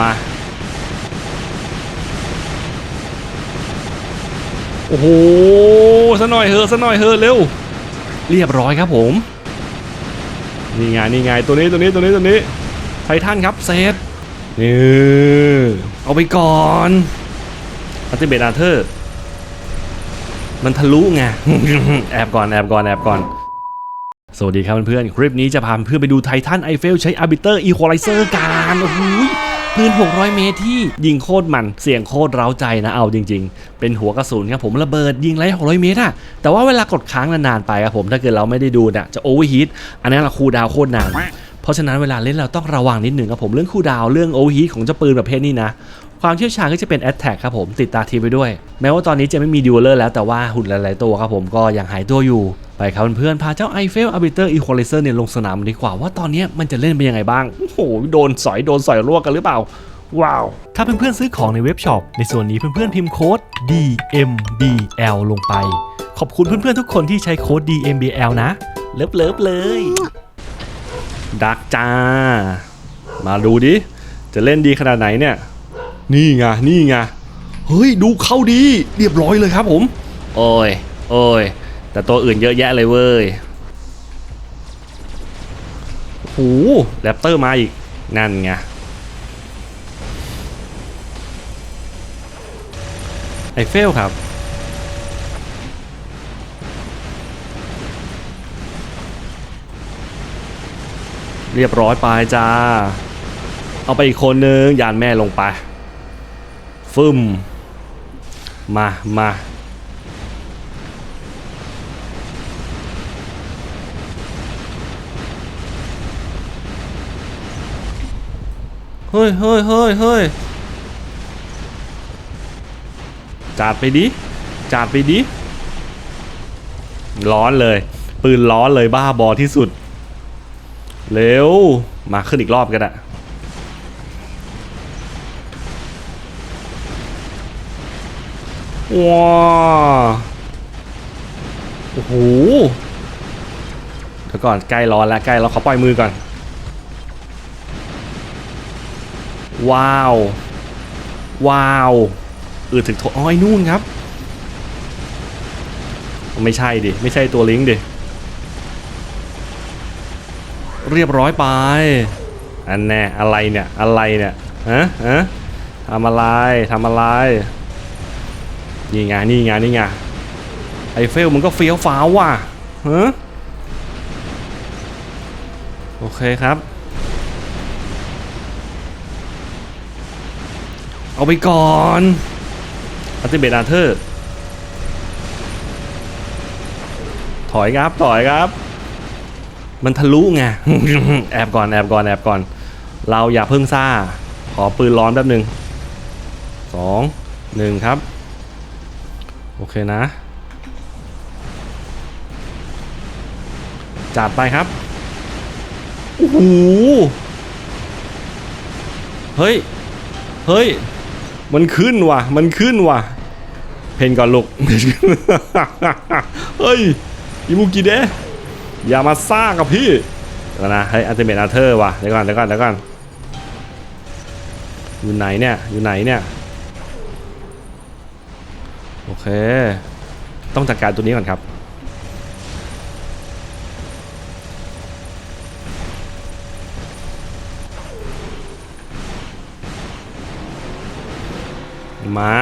มา โอ้โหสหน่อยเหอะสหน่อยเหอเร็ว เรียบร้อยครับผม นี่ไงนี่ไงตัวนี้ตัวนี้ตัวนี้ตัวนี้ไททันครับเซตนี่เอาไปก่อนอัลติเมทอาเธอร์มันทะลุไง แอบก่อน แอบก่อน แอบก่อน สวัสดีครับเพื่อนๆ คลิปนี้จะพาเพื่อนไปดูไททันไอเฟลใช้อาร์บิเตอร์อีควอไลเซอร์กัน โอ้โหย ปืน 600 เมตรที่ยิงโคตรมันเสียงโคตรเร้าใจนะเอาจริง ๆ เป็นหัวกระสุนครับผมระเบิดยิงไร600 เมตรอะแต่ว่าเวลากดค้างนานๆไปครับผมถ้าเกิดเราไม่ได้ดูเนี่ยจะโอเวอร์ฮีทอันนั้นเราคูดาวโคตรนานเพราะฉะนั้นเวลาเล่นเราต้องระวังนิดหนึ่งครับผมเรื่องคูดาวเรื่องโอเวอร์ฮีทของเจ้าปืนประเภทนี้นะ ความเชี่ยวชาญก็จะเป็น a t t a c ครับผมติดตาทีไปด้วย แม้ว่าตอนนี้จะไม่มีดิวเลอร์แล้วแต่ว่าหุ่นหลาย ๆ ตัวครับผมก็ยังหายตัวอยู่ ไปครับเพื่อนๆพาเจ้า Eiffel Arbiter Equalizer เตอร์เนี่ยลงสนามดีกว่าว่าตอนนี้มันจะเล่นเป็นยังไงบ้างโอ้โหโดนสอยโดนสอยลวกกันหรือเปล่าว้าว ถ้าเพื่อนๆซื้อของในเว็บช็อป ในส่วนนี้เพื่อนๆพิมพ์โค้ด DMBL ลงไป ขอบคุณเพื่อนๆทุกคนที่ใช้โค้ด DMBL นะ เลิฟเลิฟเลยดักจ้า มาดูดิ จะเล่นดีขนาดไหนเนี่ย นี่ไงนี่ไงเฮ้ยดูเข้าดีเรียบร้อยเลยครับผม โอ้ยโอ้ยแต่ตัวอื่นเยอะแยะเลยเว้ยโอ้โหแรปเตอร์มาอีก นั่นไงไอเฟลครับ เรียบร้อยไปจ้า เอาไปอีกคนนึงยานแม่ลงไป ฟึมมามาเฮ้ยเฮ้ยเฮ้ยเฮ้ยจัดไปดิจัดไปดิ ร้อนเลย ปืนร้อนเลยบ้าบอที่สุด เร็ว มาขึ้นอีกรอบก็ได้ ว้าโอ้โหเดี๋ยวก่อนใกล้ร้อนแล้วใกล้เราขอปล่อยมือก่อน ว้าว ว้าวเออถึงโทอ๋อไอ้นู่นครับ ไม่ใช่ดิ ไม่ใช่ตัวลิงก์ดิ เรียบร้อยไป อันแน่อะไรเนี่ย อะไรเนี่ยฮะฮะทำอะไรทำอะไร นี่ไงนี่ไงนี่ไงไอเฟลมึงก็เฟี้ยวฟ้าวว่ะฮะโอเคครับ เอาไปก่อนอัลติเมทอาเธอร์ถอยครับถอยครับ มันทะลุไงแอบก่อนแอบก่อนแอบก่อน เราอย่าเพิ่งซ่า ขอปืนร้อนแป๊บหนึ่งสองหนึ่งครับ โอเคนะ จัดไปครับ โอ้โห เฮ้ย เฮ้ย มันขึ้นว่ะ มันขึ้นว่ะ เพนก่อนลูก เฮ้ยอิมุกิเดะอย่ามาซ่ากับพี่แล้วนะเฮ้ยอัลติเมทอาเธอร์ว่ะเดี๋ยวก่อนเดี๋ยวก่อนเดี๋ยวก่อนอยู่ไหนเนี่ย อยู่ไหนเนี่ย โอเค ต้องจัดการตัวนี้ก่อนครับ มา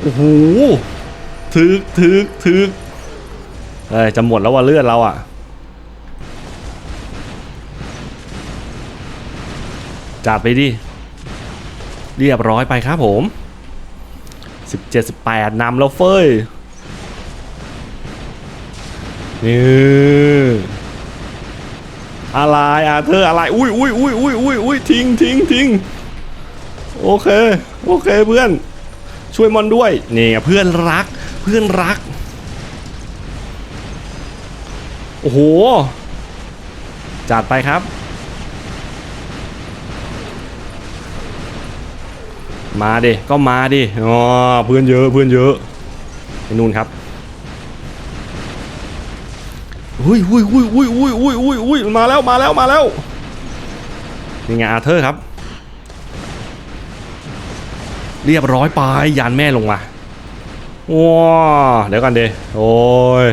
โอ้โหถึกถึกถึกเอ้ยจะหมดแล้วว่าเลือดเราอะ จัดไปดิ เรียบร้อยไปครับผม 17 18นำแล้วเฟ้ยนี่อะไรอาเธอร์อะไร อุ้ยอุ้ยอุ้ยอุ้ยอุ้ยอุ้ยทิ้งทิ้งทิ้งโอเค โอเคเพื่อน ช่วยมอนด้วยนี่เพื่อนรัก เพื่อนรัก โอ้โห จัดไปครับ มาดิ ก็มาดิ อ๋อ เพื่อนเยอะ เพื่อนเยอะไอ้นู่นครับอุ้ยอุ้ยอุ้ยอุ้ยอุ้ยอุ้ยอุ้ยอุ้ยมาแล้วมาแล้วมาแล้ว นี่ไงอาร์เธอร์ครับ เรียบร้อยไปยานแม่ลงมาว้าเดี๋ยวกันเดโอ้ย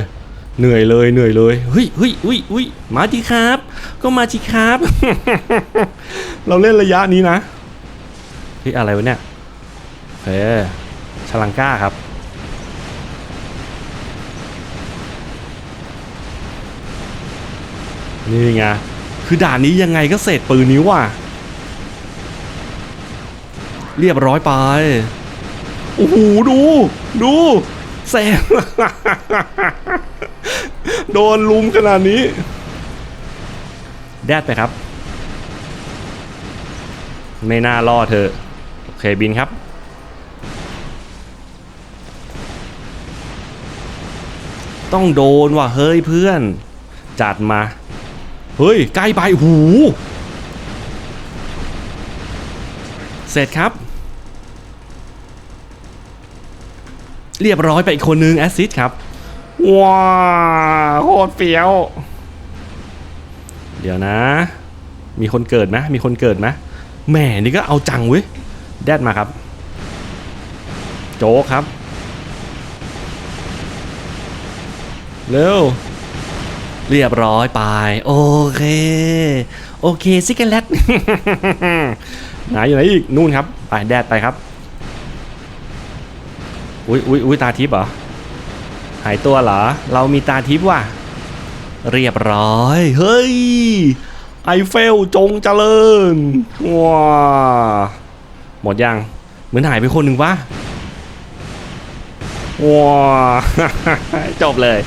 เหนื่อยเลยเหนื่อยเลยเฮ้ยเฮ้ยเฮ้ยเฮ้ยมาจีครับ ก็มาจีครับ เราเล่นระยะนี้นะเฮ้ยอะไรวะเนี่ย เฮ้ชลังก้าครับ นี่ไง คือด่านนี้ยังไงก็เสร็จปืนนิ้วว่ะ เรียบร้อยไป โอ้โห ดู ดูแซงโดนลุมขนาดนี้ แดดไปครับ ไม่น่ารอดเธอ โอเคบินครับ ต้องโดนว่ะเฮ้ยเพื่อน จัดมา เฮ้ย ใกล้ไปหู เสร็จครับ เรียบร้อยไปอีกคนนึงแอสซิดครับ ว้าโคตรเฟี้ยว เดี๋ยวนะ มีคนเกิดไหมมีคนเกิดไหมแหม่นี่ก็เอาจังเว้ยแดดมาครับ โจ๊กครับ เร็ว เรียบร้อยไป โอเค โอเคซิกเกลเลตไหนอยู่ไหนอีก นู่นครับ ไปแดดไปครับ อุ้ยอุ้ยอุ้ยตาทิพย์เหรอ หายตัวเหรอ เรามีตาทิพย์ว่ะ เรียบร้อย เฮ้ย ไอเฟลจงเจริญ ว้า หมดยัง เหมือนหายไปคนหนึ่งวะว้าจบเลย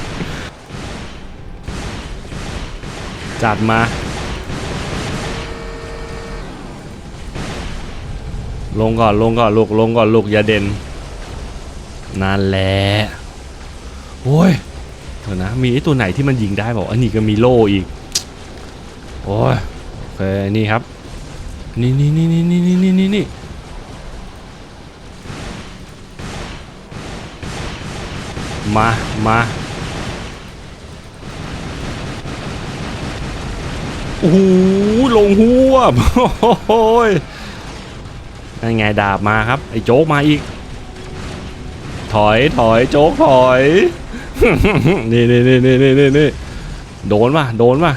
จัดมา ลงก่อนลงก่อนลูกลงก่อนลูกอย่าเด่นนั่นแหละโอ้ยเถอะนะมีไอ้ตัวไหนที่มันยิงได้บอกอันนี้ก็มีโล่อีกโอ้ยโอเคนี่ครับนี่นี่นี่นี่นี่นี่นี่นี่มา มา โอ้โหลงหัวบโอ้ยนั่นไงดาบมาครับไอ้โจ๊กมาอีก ถอยถอยโจ๊กถอยนี่นี่นี่นี่นี่นี่นี่โดนป่ะโดนป่ะ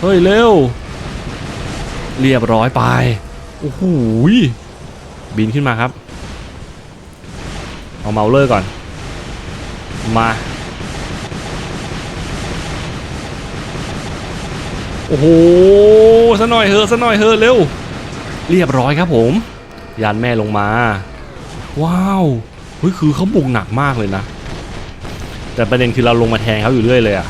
เฮ้ยเร็ว เรียบร้อยไปโอ้โหบินขึ้นมาครับ เอาเมาเลอร์ก่อน มา อ้โหสะหน่อยเฮอะสะหน่อยเฮอะเร็ว เรียบร้อยครับผม ยานแม่ลงมา ว้าวเฮ้ยคือเขาบุกหนักมากเลยนะ แต่ประเด็นคือเราลงมาแทงเขาอยู่เรื่อยเลยอะ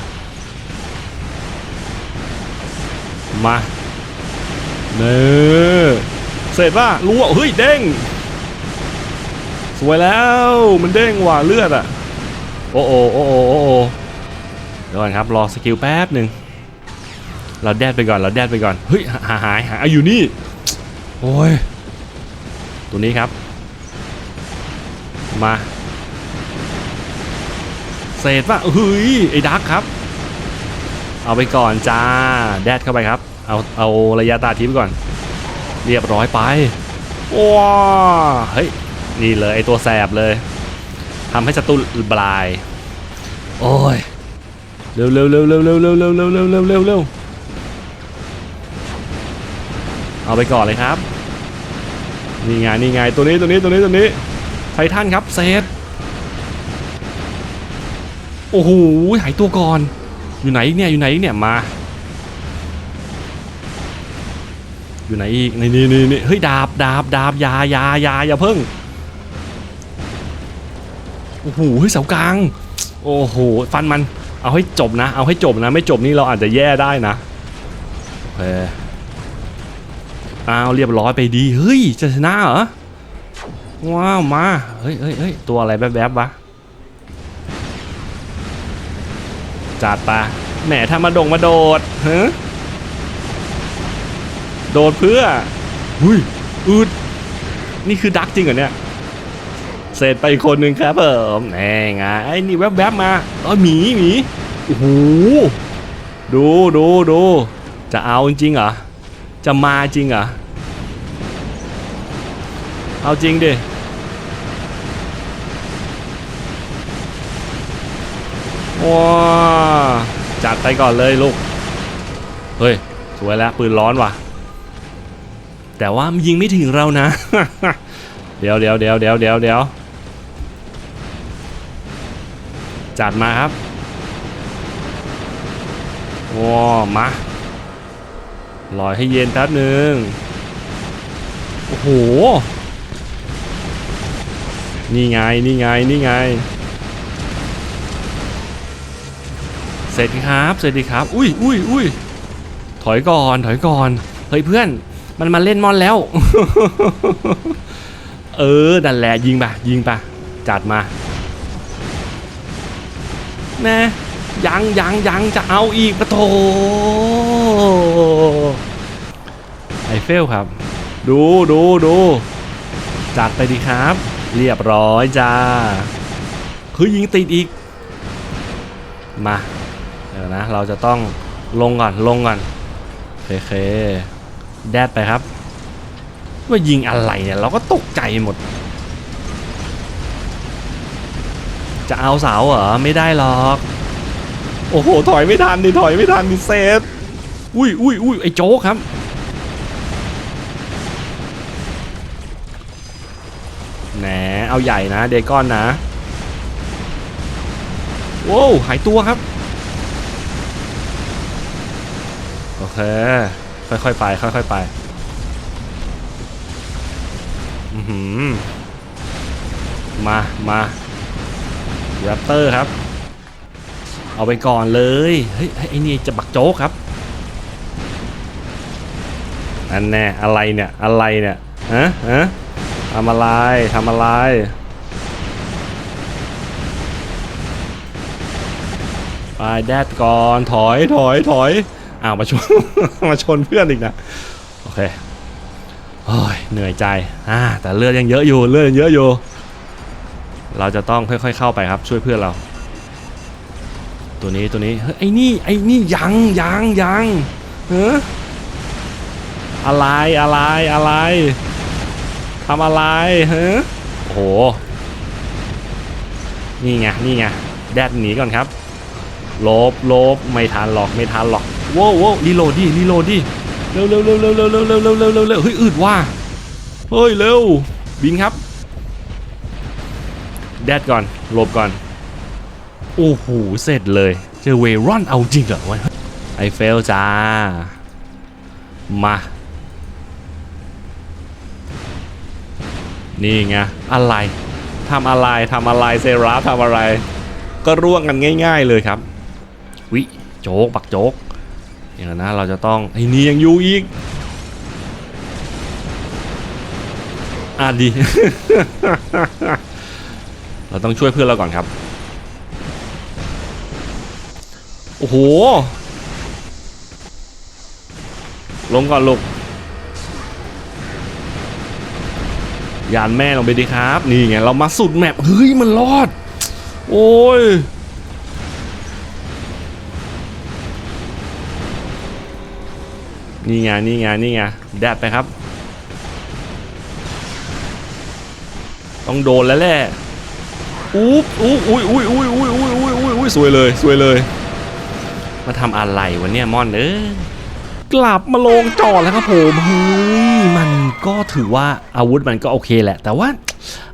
มาเนอเสร็จป่ะรู้ว่าเฮ้ยเด้ง สวยแล้วมันเด้งว่ะเลือดอะโอ้โอโอ้โอโอ้โอเดี๋ยวก่อนครับ รอสกิลแป๊บหนึ่ง เราแดดไปก่อนเราแดดไปก่อนเฮ้ยหาหายหาเอาอยู่นี่โอ้ยตัวนี้ครับ มาเศษป่ะเฮ้ยไอ้ดักครับ เอาไปก่อนจ้าแดดเข้าไปครับ เอาเอาระยะตาทิพย์ก่อน เรียบร้อยไปว้าเฮ้ยนี่เลยไอ้ตัวแสบเลยทำให้ศัตรูบลาย โอ้ยเร็วเร็วเร็วเร็วเร็วเร็วเร็วเร็วเร็วเร็ว เอาไปก่อนเลยครับนี่ไงนี่ไงตัวนี้ตัวนี้ตัวนี้ตัวนี้ไททันครับเซตโอ้โหหายตัวก่อน อยู่ไหนอีกเนี่ยอยู่ไหนอีกเนี่ยมา อยู่ไหนอีกนี่นี่นี่นี่เฮ้ยดาบดาบดาบยายายาอย่าเพิ่งโอ้โหเฮ้ยเสากลางโอ้โหฟันมันเอาให้จบนะ เอาให้จบนะ ไม่จบนี่เราอาจจะแย่ได้นะโอเค อ้าวเรียบร้อยไปดีเฮ้ยจะชนะเหรอว้าวมาเฮ้ยเฮ้ยเฮ้ยตัวอะไรแวบๆวะจัดปะแหมถ้ามาดงมาโดดฮะโดดเพื่อหุยอืดนี่คือดักจริงเหรอเนี่ยเสร็จไปคนหนึ่งครับผมแน่ไงไอ้นี่แวบๆมาเออหมีหมีโอ้โหดูดูดูจะเอาจริงเหรอ จะมาจริงเหรอ เอาจริงดิ ว้าจัดไปก่อนเลยลูก เฮ้ย สวยแล้ว ปืนร้อนว่ะ แต่ว่ามันยิงไม่ถึงเรานะ เดี๋ยวเดี๋ยวเดี๋ยวเดี๋ยวเดี๋ยวเดี๋ยวจัดมาครับว้ามา ลอยให้เย็นแป๊บหนึ่งโอ้โห นี่ไง นี่ไง นี่ไง เสร็จครับ เสร็จดีครับ อุ้ยอุ้ยอุ้ยถอยก่อน ถอยก่อน เฮ้ยเพื่อน มันมาเล่นมอนแล้ว เออดันแหละยิงปะยิงปะจัดมาแน่ ยังยังยังจะเอาอีกปะโถไอเฟลครับ ดูดูดูจัดไปดีครับ เรียบร้อยจ้าคือยิงติดอีก มาเดี๋ยวนะ เราจะต้องลงก่อนลงก่อนเคเคแดดไปครับ ว่ายิงอะไรเนี่ย เราก็ตกใจหมด จะเอาเสาเหรอ ไม่ได้หรอก โอ้โห ถอยไม่ทันดิถอยไม่ทันดิเซฟอุ้ยอุ้ยอุ้ยไอ้โจ๊กครับ แหนเอาใหญ่นะเดก้อนนะโว้วหายตัวครับ โอเค ค่อยๆไป ค่อยๆไป อือหือ มามาแรปเตอร์ครับ เอาไปก่อนเลย เฮ้ยไอ้นี่จะบักโจ๊กครับ อันแน่อะไรเนี่ยอะไรเนี่ยฮะฮะทำอะไรทำอะไร ไปแดดก่อนถอยถอยถอยอ้าวมาชนมาชนเพื่อนอีกนะ โอเคโอ้ยเหนื่อยใจอ่าแต่เลือดยังเยอะอยู่เลือดยังเยอะอยู่ เราจะต้องค่อยๆเข้าไปครับช่วยเพื่อนเรา ตัวนี้ตัวนี้เฮ้ยไอ้นี่ไอ้นี่ยังยังยังเฮ้อะไรอะไรอะไรทำอะไรเฮ้โอ้โหนี่ไงนี่ไงแดดหนีก่อนครับลบลบไม่ทันหรอกไม่ทันหรอกโว้วโว้รีโหลดดิรีโหลดดิเร็วเร็วเร็วเร็วเร็วเร็วเร็วเร็วเร็วเร็วเร็วเฮ้ยอืดว่ะเฮ้ยเร็วบินครับแดดก่อนหลบก่อน โอ้โหเสร็จเลย เจอเวรอนเอาจริงเหรอวะไอเฟลจ้า มา นี่ไง อะไรทำอะไรทำอะไรเซราทำอะไร ก็ร่วงกันง่าย ๆเลยครับ วิโจกบักโจกอย่างนั้นนะเราจะต้องไอ้นี่ยังอยู่อีกอะดี เราต้องช่วยเพื่อนเราก่อนครับ โอ้โห ลงก่อนลูกยานแม่ลงไปดีครับ นี่ไง เรามาสุดแมปเฮ้ย มันรอด โอ้ยนี่ไงนี่ไงนี่ไงแดดไปครับ ต้องโดนแล้วแหละอุ๊บอุ๊บอุ๊ยอุ๊ยอุ๊ยอุ๊ยอุ๊ยอุ๊ยอุ๊ยสวยเลยสวยเลย มาทำอะไรวะเนี่ยมอนเอ้ยกลับมาลงจอดแล้วครับผมเฮ้ยมันก็ถือว่าอาวุธมันก็โอเคแหละ แต่ว่า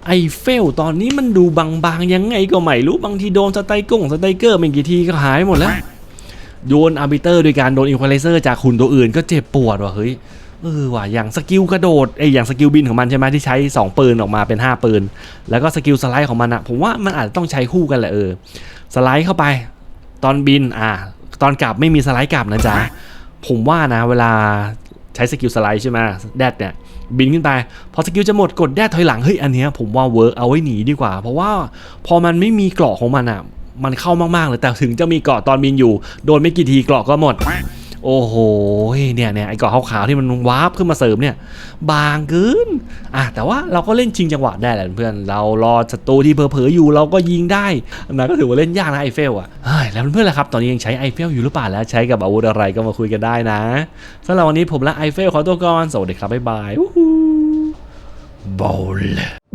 ไอเฟลตอนนี้มันดูบางๆยังไงก็ไม่รู้บางทีโดนสไตกงสไตเกอร์ไม่กี่ทีก็หายหมดแล้วโดนอาร์บิเตอร์โดยการโดนอินควอไลเซอร์จากหุ่นตัวอื่นก็เจ็บปวดว่ะเฮ้ยเออว่ะอย่างสกิลกระโดดไออย่างสกิลบินของมันใช่ไหมที่ใช้ 2 ปืนออกมาเป็น 5 ปืน แล้วก็สกิลสไลด์ของมันอะผมว่ามันอาจจะต้องใช้คู่กันแหละเออสไลด์เข้าไป ตอนบินอ่า ตอนกลับไม่มีสไลด์กลับนะจ๊ะ ผมว่านะเวลาใช้สกิลสไลด์ใช่ไหมแดดเนี่ยบินขึ้นไป พอสกิลจะหมดกดแดดถอยหลังเฮ้ยอันเนี้ยผมว่าเวิร์กเอาไว้หนีดีกว่า เพราะว่าพอมันไม่มีเกราะของมันอะมันเข้ามากๆเลยแต่ถึงจะมีเกราะตอนบินอยู่ โดนไม่กี่ทีเกราะก็หมด โอ้โหเนี่ยเนี่ยไอ้เกาะขาวๆที่มันวาร์ปขึ้นมาเสริมเนี่ย บางเกินอะแต่ว่าเราก็เล่นชิงจังหวะได้แหละเพื่อนเรารอศัตรูที่เผลอๆอยู่เราก็ยิงได้นะก็ถือว่าเล่นยากนะไอเฟลอะแล้วเพื่อนๆล่ะครับ ตอนนี้ยังใช้ไอเฟลอยู่หรือเปล่าแล้วใช้กับอาวุธอะไรก็มาคุยกันได้นะสำหรับวันนี้ผมและไอเฟลขอตัวก่อนสวัสดีครับบ๊ายบายบอล